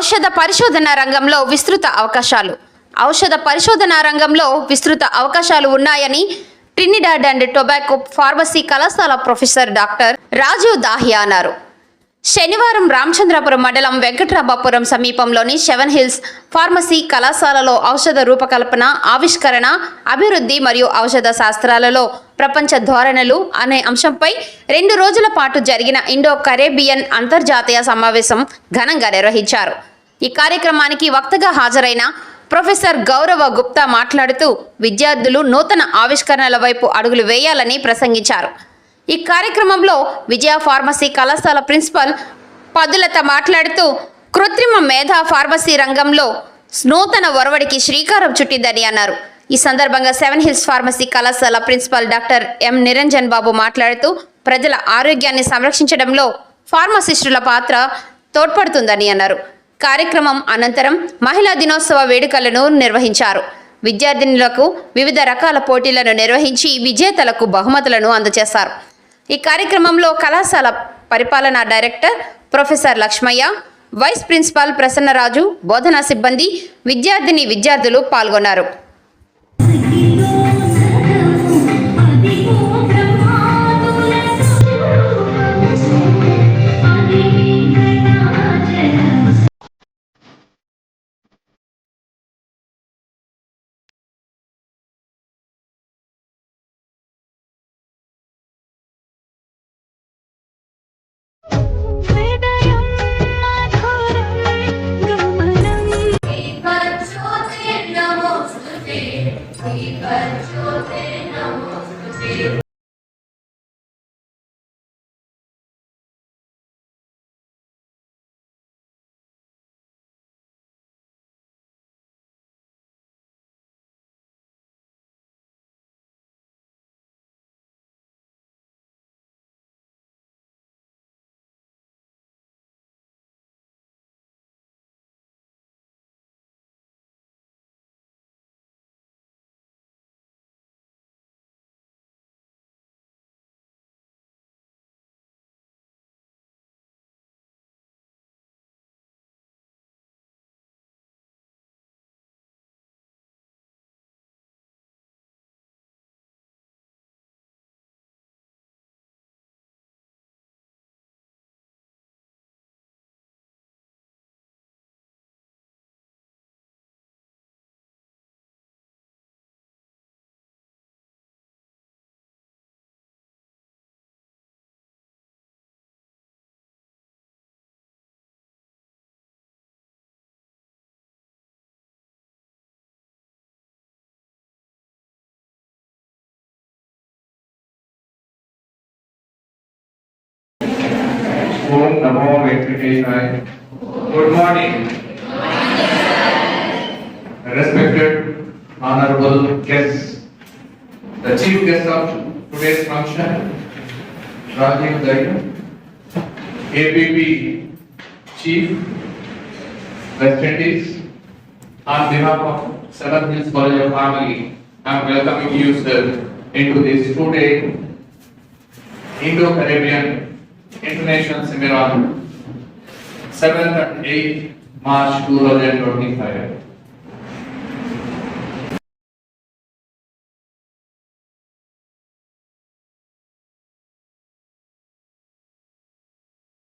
ఔషధ పరిశోధన రంగంలో విస్తృత అవకాశాలు. ఔషధ పరిశోధన రంగంలో విస్తృత అవకాశాలు ఉన్నాయని ట్రినిడాడ్ అండ్ టొబాకో ఫార్మసీ కళాశాల ప్రొఫెసర్ డాక్టర్ రాజీవ్ దాహియా అన్నారు. శనివారం రామచంద్రపురం మండలం వెంకట్రాబాపురం సమీపంలోని సెవెన్ హిల్స్ ఫార్మసీ కళాశాలలో ఔషధ రూపకల్పన ఆవిష్కరణ అభివృద్ధి మరియు ఔషధ శాస్త్రాలలో ప్రపంచ ధోరణులు అనే అంశంపై రెండు రోజుల పాటు జరిగిన ఇండో కరేబియన్ అంతర్జాతీయ సమావేశం ఘనంగా నిర్వహించారు. ఈ కార్యక్రమానికి వక్తగా హాజరైన ప్రొఫెసర్ గౌరవ గుప్తా మాట్లాడుతూ విద్యార్థులు నూతన ఆవిష్కరణల వైపు అడుగులు వేయాలని ప్రసంగించారు. ఈ కార్యక్రమంలో విజయ ఫార్మసీ కళాశాల ప్రిన్సిపల్ పదులత మాట్లాడుతూ కృత్రిమ మేధా ఫార్మసీ రంగంలో నూతన ఒరవడికి శ్రీకారం చుట్టిందని అన్నారు. ఈ సందర్భంగా సెవెన్ హిల్స్ ఫార్మసీ కళాశాల principal doctor M Niranjan Babu మాట్లాడుతూ ప్రజల ఆరోగ్యాన్ని సంరక్షించడంలో ఫార్మసిస్టుల పాత్ర తోడ్పడుతుందని అన్నారు. కార్యక్రమం అనంతరం మహిళా దినోత్సవ వేడుకలను నిర్వహించారు. విద్యార్థినులకు వివిధ రకాల పోటీలను నిర్వహించి విజేతలకు బహుమతులను అందజేశారు. ఈ కార్యక్రమంలో కళాశాల పరిపాలనా director professor Lakshmaiah vice principal Prasannaraju బోధనా సిబ్బంది విద్యార్థిని విద్యార్థులు పాల్గొన్నారు. नमोस्तुते नमोस्तुते ओम नमो वेंकटेशाय good morning respected honorable guests the chief guest of today's function rajiv dayu abb chief west indies on behalf of seven hills college of harmony i am welcoming you sir into this two day indo caribbean International Seminar, 7th and 8th March 2025.